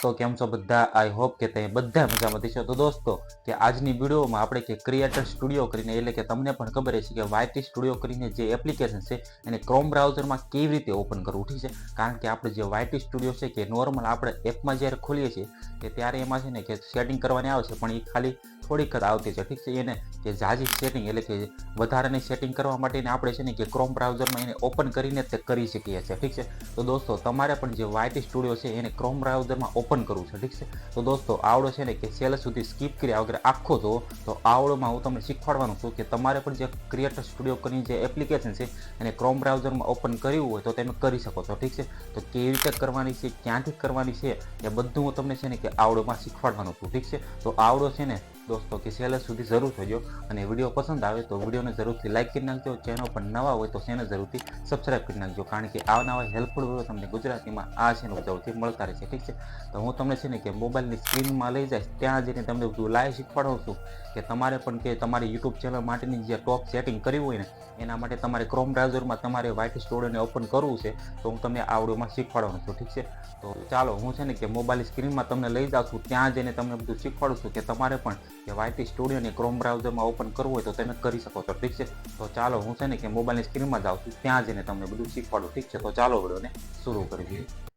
દોસ્તો, કેમ છો બધા? આઈ હોપ કે તમે બધા મજામાં છો તો દોસ્તો, કે આજની વિડીયોમાં આપણે કે ક્રિએટર સ્ટુડિયો કરીને, એટલે કે તમને પણ ખબર છે કે વાયટી સ્ટુડિયો કરીને જે એપ્લિકેશન છે, એને ક્રોમ બ્રાઉઝરમાં કેવી રીતે ઓપન કરવું ઠીક છે? કારણ કે આપણે જે વાયટી સ્ટુડિયો છે કે નોર્મલ આપણે એપમાં જ્યારે ખોલીએ છીએ, કે ત્યારે એમાં છે ને કે સેટિંગ કરવાની આવે છે પણ એ ખાલી થોડીક જ આવતી છે, ઠીક છે? એને કે ઝાઝી સેટિંગ એટલે કે વધારાની સેટિંગ કરવા માટેને આપણે છે ને કે ક્રોમ બ્રાઉઝરમાં એને ઓપન કરીને તે કરી શકીએ છીએ, ઠીક છે? તો દોસ્તો, તમારે પણ જે વાયટી સ્ટુડિયો છે, એને ક્રોમ બ્રાઉઝરમાં ઓપન કરવું છે, ઠીક છે? તો દોસ્તો, આવડો છે ને કે સેલ સુધી સ્કીપ કર્યા વગર આખો જો, તો આવડોમાં હું તમને શીખવાડવાનું છું કે તમારે પણ જે ક્રિએટર સ્ટુડિયો કરીને જે એપ્લિકેશન છે એને ક્રોમ બ્રાઉઝરમાં ઓપન કર્યું હોય તો તમે કરી શકો છો, ઠીક છે? તો કેવી રીતે કરવાની છે, ક્યાંથી કરવાની છે, એ બધું હું તમને છે ને કે આવડોમાં શીખવાડવાનું છું, ઠીક છે? તો આવડો છે ને દોસ્તો, કે છેલ્લે સુધી જરૂર થજો અને વીડિયો પસંદ આવે તો વિડીયોને જરૂરથી લાઇક કરી નાખજો. ચેનલ પર નવા હોય તો ચેનલ જરૂરથી સબસ્ક્રાઇબ કરી નાખજો. કારણ કે આવા નવા હેલ્પફુલ વીડિયો તમને ગુજરાતીમાં આ ચેનલ જરૂરથી મળતા રહેશે. ઠીક છે? તો હું તમને છે ને કે મોબાઈલની સ્ક્રીનમાં લઈ જાય ત્યાં જઈને તમને બધું લાઈવ શીખવાડું છું. કે તમારે પણ કે તમારી યુટ્યુબ ચેનલ માટેની જે ટોપ સેટિંગ કરવી હોય ને, એના માટે તમારે ક્રોમ બ્રાઉઝરમાં તમારે વાઇટ સ્ટુડિયોને ઓપન કરવું છે, તો હું તમને આ વિડીયોમાં શીખવાડવાનું છું. ઠીક છે? તો ચાલો, હું છે ને કે મોબાઈલ સ્ક્રીનમાં તમને લઈ જાઉં છું. ત્યાં જઈને તમને બધું શીખવાડું છું કે તમારે પણ કે વાયટી સ્ટુડિયોને ક્રોમ બ્રાઉઝરમાં ઓપન કરવું હોય તો તમે કરી શકો છો, ઠીક છે? તો ચાલો હું છે ને કે મોબાઈલની સ્ક્રીનમાં જાઉં છું, ત્યાં જઈને તમને બધું શીખવાડું, ઠીક છે? તો ચાલો વિડીયોને શરૂ કરી દઈએ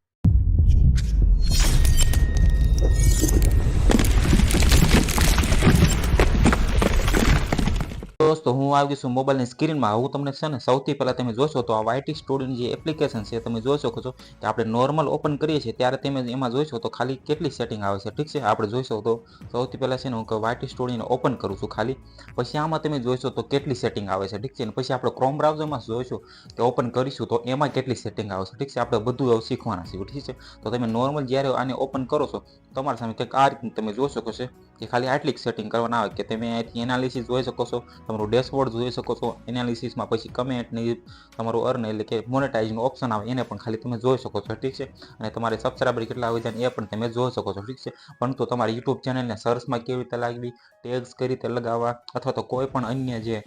દોસ્તો, હું આવી છું મોબાઈલની સ્ક્રીનમાં હું તમને છે ને, સૌથી પહેલાં તમે જોશો તો આ વાયટી સ્ટુડિયોની જે એપ્લિકેશન છે, તમે જોઈ શકો છો કે આપણે નોર્મલ ઓપન કરીએ છીએ, ત્યારે તમે એમાં જોઈશો તો ખાલી કેટલી સેટિંગ આવે છે, ઠીક છે? આપણે જોઈશો તો સૌથી પહેલાં છે ને, હું વાયટી સ્ટુડિયોને ઓપન કરું છું ખાલી. પછી આમાં તમે જોઈશો તો કેટલી સેટિંગ આવે છે, ઠીક છે? ને પછી આપણે ક્રોમ બ્રાઉઝરમાં જોઈશું કે ઓપન કરીશું તો એમાં કેટલી સેટિંગ આવે છે, ઠીક છે? આપણે બધું એવું શીખવાના છીએ, ઠીક છે? તો તમે નોર્મલ જ્યારે આને ઓપન કરો છો, તમારા સામે કંઈક આ રીતે તમે જોઈ શકો છો કે ખાલી આટલી સેટિંગ કરવાના આવે કે તમે અહીંથી એનાલિસિસ જોઈ શકો છો, તમારું ડેશબોર્ડ જોઈ શકો છો એનાલિસિસમાં પછી કમેન્ટની તમારું અર્ન એટલે કે મોનેટાઇઝનું ઓપ્શન આવે એને પણ ખાલી તમે જોઈ શકો છો, ઠીક છે? અને તમારે સબસ્ક્રાઈબર કેટલા હોય છે એ પણ તમે જોઈ શકો છો, ઠીક છે? પરંતુ તમારી યુટ્યુબ ચેનલને સર્ચમાં કેવી રીતે લાગવી ટેગ્સ કઈ રીતે લગાવવા અથવા તો કોઈ પણ અન્ય જે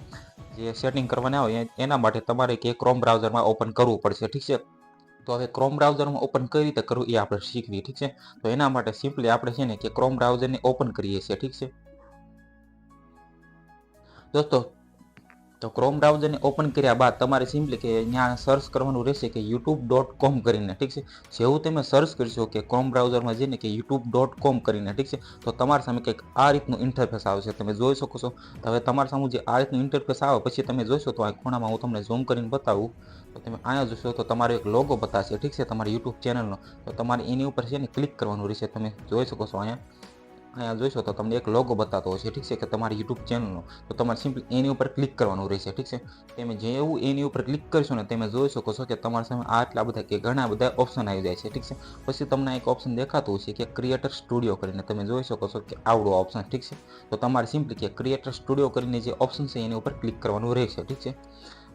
જે સેટિંગ કરવાના હોય એના માટે તમારે કે ક્રોમ બ્રાઉઝરમાં ઓપન કરવું પડશે, ઠીક છે? તો હવે ક્રોમ બ્રાઉઝરમાં ઓપન કઈ રીતે કરવું એ આપણે શીખવી, ઠીક છે? તો એના માટે સિમ્પલી આપણે છે ને કે ક્રોમ બ્રાઉઝરને ઓપન કરીએ છીએ, ઠીક છે? દોસ્તો તો ક્રોમ બ્રાઉઝરને ઓપન કર્યા બાદ તમારે સિમ્પલી કે ત્યાં સર્ચ કરવાનું રહેશે કે યુટ્યુબ ડોટ કોમ કરીને, ઠીક છે? જેવું તમે સર્ચ કરશો કે ક્રોમ બ્રાઉઝરમાં જઈને કે યુટ્યુબ ડોટ કોમ કરીને, ઠીક છે? તો તમારા સામે કંઈક આ રીતનું ઇન્ટરફેસ આવશે, તમે જોઈ શકો છો. તો હવે તમારા સામે જે આ રીતનું ઇન્ટરફેસ આવે, પછી તમે જોશો તો આ ખૂણામાં હું તમને ઝૂમ કરીને બતાવું. તો તમે અહીંયા જોશો તો તમારો એક લોગો બતાવશે ઠીક છે? તમારી યુટ્યુબ ચેનલનો તો તમારે એની ઉપર છે ને ક્લિક કરવાનું રહેશે, તમે જોઈ શકો છો અહીંયા. અહીંયા જોઈશો તો તમને એક લોગો બતાવતો હશે, ઠીક છે, કે તમારી યુટ્યુબ ચેનલનો તો તમારે સિમ્પલી એની ઉપર ક્લિક કરવાનું રહેશે, ઠીક છે. તમે જેવું એની ઉપર ક્લિક કરશો ને, તમે જોઈ શકો છો કે તમારા સામે આટલા બધા કે ઘણા બધા ઓપ્શન આવી જાય છે, ઠીક છે. પછી તમને એક ઓપ્શન દેખાતું હશે કે ક્રિએટર સ્ટુડિયો કરીને તમે જોઈ શકો છો કે આવડો ઓપ્શન ઠીક છે. તો તમારે સિમ્પલી કે ક્રિએટર સ્ટુડિયો કરીને જે ઓપ્શન છે એની ઉપર ક્લિક કરવાનું રહેશે, ઠીક છે.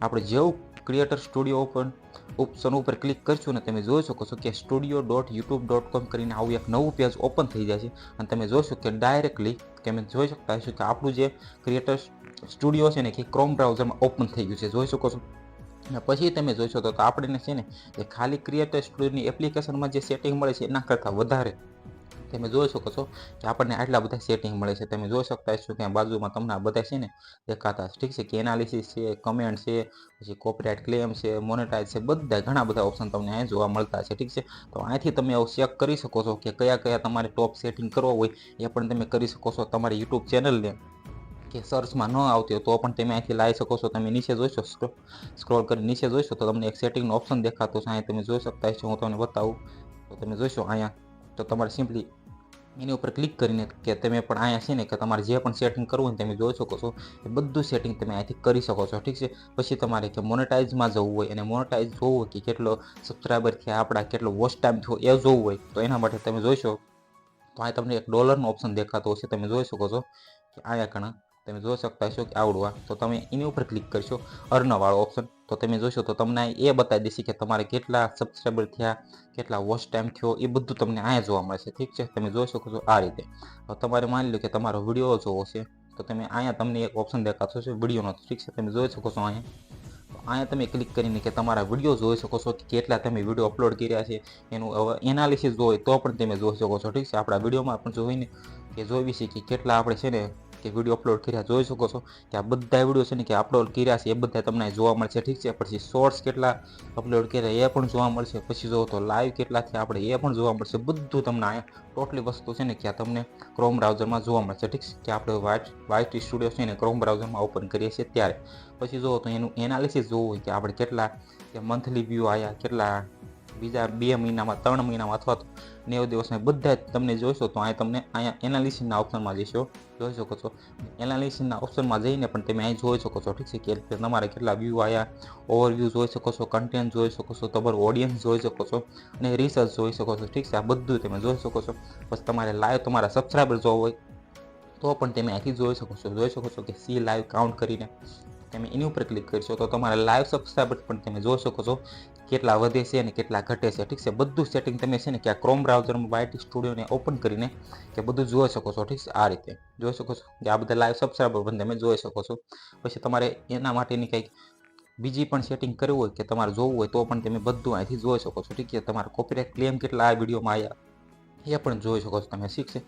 આપણે જેવું ક્રિએટર સ્ટુડિયો ઓપન ઓપ્શન ઉપર ક્લિક કરશું ને તમે જોઈ શકો છો કે studio dot YouTube dot com કરીને આવું એક નવું પેજ ઓપન થઈ જાય છે. અને તમે જોશો કે ડાયરેક્ટલી તમે જોઈ શકતા હશો કે આપણું જે ક્રિએટર સ્ટુડિયો છે ને કે ક્રોમ બ્રાઉઝરમાં ઓપન થઈ ગયું છે. જોઈ શકો છો. અને પછી તમે જોઈશો તો આપણને છે ને એ ખાલી ક્રિએટર સ્ટુડિયોની એપ્લિકેશનમાં જે સેટિંગ મળે છે એના કરતાં વધારે તમે જોઈ શકો છો કે આપણને આટલા બધા સેટિંગ મળે છે. તમે જોઈ શકતા હશો કે બાજુમાં તમને આ બધા છે ને દેખાતા ઠીક છે કે એનાલિસિસ છે કમેન્ટ છે, પછી કોપીરાઇટ ક્લેમ છે મોનેટાઇઝ છે, બધા ઘણા બધા ઓપ્શન તમને અહીં જોવા મળતા છે ઠીક છે? તો અહીંથી તમે એવું ચેક કરી શકો છો કે કયા કયા તમારે ટોપ સેટિંગ કરવો હોય એ પણ તમે કરી શકો છો તમારી યુટ્યુબ ચેનલને કે સર્ચમાં ન આવતી હોય તો પણ તમે અહીંથી લાવી શકો છો. તમે નીચે જોઈશો સ્ક્રોલ કરી નીચે જોઈશો તો તમને એક સેટિંગનો ઓપ્શન દેખાતો છે અહીં તમે જોઈ શકતા હશો. હું તમને બતાવું. તો તમે જોઈશો અહીંયા. તો તમારે સિમ્પલી એની ઉપર ક્લિક કરીને કે તમે પણ અહીંયા છે ને કે તમારે જે પણ સેટિંગ કરવું હોય તમે જોઈ શકો છો. એ બધું સેટિંગ તમે અહીંથી કરી શકો છો, ઠીક છે? પછી તમારે કે મોનેટાઇઝમાં જવું હોય અને મોનેટાઇઝ જોવું હોય કે કેટલો સબસ્ક્રાઈબર થયા આપણા કેટલો વોચ ટાઈમ થયો એ જોવું હોય, તો એના માટે તમે જોઈશો તો અહીં તમને એક ડોલરનો ઓપ્શન દેખાતો હશે, તમે જોઈ શકો છો. કે અહીંયા ઘણા તમે જોઈ શકતા હશો કે આવડવા. તો તમે એની ઉપર ક્લિક કરશો અર્નવાળો ઓપ્શન તો તમે જોશો તો તમને એ બતાવી દેશે કે તમારે કેટલા સબસ્ક્રાઈબર થયા, કેટલા વોચ ટાઈમ થયો, એ બધું તમને અહીંયા જોવા મળશે. ઠીક છે? તમે જોઈ શકો છો આ રીતે. હવે તમારે માની લો કે તમારો વીડિયો જોવો છે, તો તમે અહીંયા તમને એક ઓપ્શન દેખાતો છે વિડીયોનો ઠીક છે? તમે જોઈ શકો છો અહીંયા. અહીંયા તમે ક્લિક કરીને કે તમારા વીડિયો જોઈ શકો છો કે કેટલા તમે વીડિયો અપલોડ કર્યા છે. એનું હવે એનાલિસિસ જોઈ તો પણ તમે જોઈ શકો છો. ઠીક છે? આપણા વિડીયોમાં પણ જોઈને કે જોઈ છે કે કેટલા આપણે છે ને કે વીડિયો અપલોડ કર્યા જોઈ શકો છો કે આ બધા વીડિયો છે ને કે અપલોડ કર્યા છે, એ બધા તમને જોવા મળશે, ઠીક છે? પછી શોર્ટ્સ કેટલા અપલોડ કર્યા એ પણ જોવા મળશે, પછી જો તો લાઈવ કેટલા છે આપણે એ પણ જોવા મળશે, બધું તમને અહીંયા ટોટલી વસ્તુ છે ને કે આ તમને ક્રોમ બ્રાઉઝરમાં જોવા મળશે, ઠીક છે? કે આપણે વાઇટ વાઇટ સ્ટુડિયો છે ને ક્રોમ બ્રાઉઝરમાં ઓપન કરીએ છીએ ત્યારે. પછી જોવો તો એનું એનાલિસિસ જોવું હોય કે આપણે કેટલા કે મંથલી વ્યૂ આવ્યા કેટલા બીજા બે મહિનામાં ત્રણ મહિનામાં અથવા તો નેવ દિવસમાં બધા જ તમને જોઈશો તો અહીંયા તમને અહીંયા એનાલિસિસના ઓપ્શનમાં જઈશો જોઈ શકો છો એનાલિસિસના ઓપ્શનમાં જઈને પણ તમે અહીં જોઈ શકો છો ઠીક છે કે તમારે કેટલા વ્યૂ આવ્યા ઓવરવ્યૂ જોઈ શકો છો કન્ટેન્ટ જોઈ શકો છો તમારું ઓડિયન્સ જોઈ શકો છો અને રિસર્ચ જોઈ શકો છો ઠીક છે આ બધું તમે જોઈ શકો છો પછી તમારે લાઈવ તમારા સબસ્ક્રાઈબર જોવો હોય તો પણ તમે અહીંથી જોઈ શકો છો જોઈ શકો છો કે સી લાઈવ કાઉન્ટ કરીને તમે એની ઉપર ક્લિક કરશો તો તમારા લાઈવ સબસ્ક્રાઈબર પણ તમે જોઈ શકો છો કેટલા વધે છે અને કેટલા ઘટે છે. ઠીક છે? બધું સેટિંગ તમે છે ને કે આ ક્રોમ બ્રાઉઝરમાં વાઇટ સ્ટુડિયોને ઓપન કરીને કે બધું જોઈ શકો છો. ઠીક છે? આ રીતે જોઈ શકો છો. કે આ બધા લાઈવ સબસ્ક્રાઈબર પણ તમે જોઈ શકો છો. પછી તમારે એના માટેની કંઈક બીજી પણ સેટિંગ કરવું હોય કે તમારે જોવું હોય તો પણ તમે બધું અહીંથી જોઈ શકો છો. ઠીક છે? તમારા કોપીરાઇટ ક્લેમ કેટલા આ વિડીયોમાં આવ્યા એ પણ જોઈ શકો છો તમે. ઠીક છે?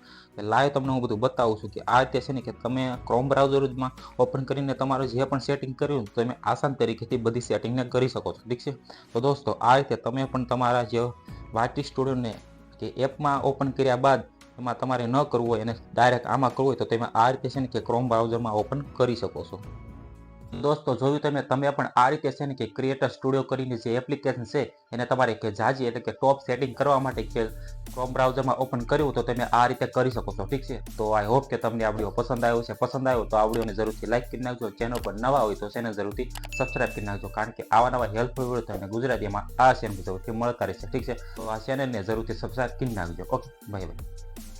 લાઈવ તમને હું બધું બતાવું છું કે આ રીતે છે ને કે તમે ક્રોમ બ્રાઉઝરમાં ઓપન કરીને તમારું જે પણ સેટિંગ કર્યું તમે આસાન તરીકેથી બધી સેટિંગને કરી શકો છો. ઠીક છે? તો દોસ્તો, આ રીતે તમે પણ તમારા જે વાટી સ્ટુડિયોને કે એપમાં ઓપન કર્યા બાદ એમાં તમારે ન કરવું હોય અને ડાયરેક્ટ આમાં કરવું હોય તો તમે આ રીતે છે ને કે ક્રોમ બ્રાઉઝરમાં ઓપન કરી શકો છો. દોસ્તો, જોયું તમે? તમે પણ આ રીતે છે ને કે ક્રિએટર સ્ટુડિયો કરીને જે એપ્લિકેશન છે, એને તમારે કે જાજી એટલે કે ટોપ સેટિંગ કરવા માટે કે ક્રોમ બ્રાઉઝરમાં ઓપન કર્યું તો તમે આ રીતે કરી શકો છો. ઠીક છે? તો આઈ હોપ કે તમને આ પસંદ આવ્યો છે. પસંદ આવ્યો તો આ વિડીયોને જરૂરથી લાઇક કરી નાખજો. ચેનલ પર નવા હોય તો ચેનલ જરૂરથી સબસ્ક્રાઇબ કરી નાખજો. કારણ કે આવા નવા હેલ્પફુલ વીડિયો તમને ગુજરાતીમાં આ ચેનલ જરૂરથી મળતા રહેશે. ઠીક છે? તો આ ચેનલને જરૂરથી સબસ્ક્રાઈબ કરી નાખજો. Okay bye bye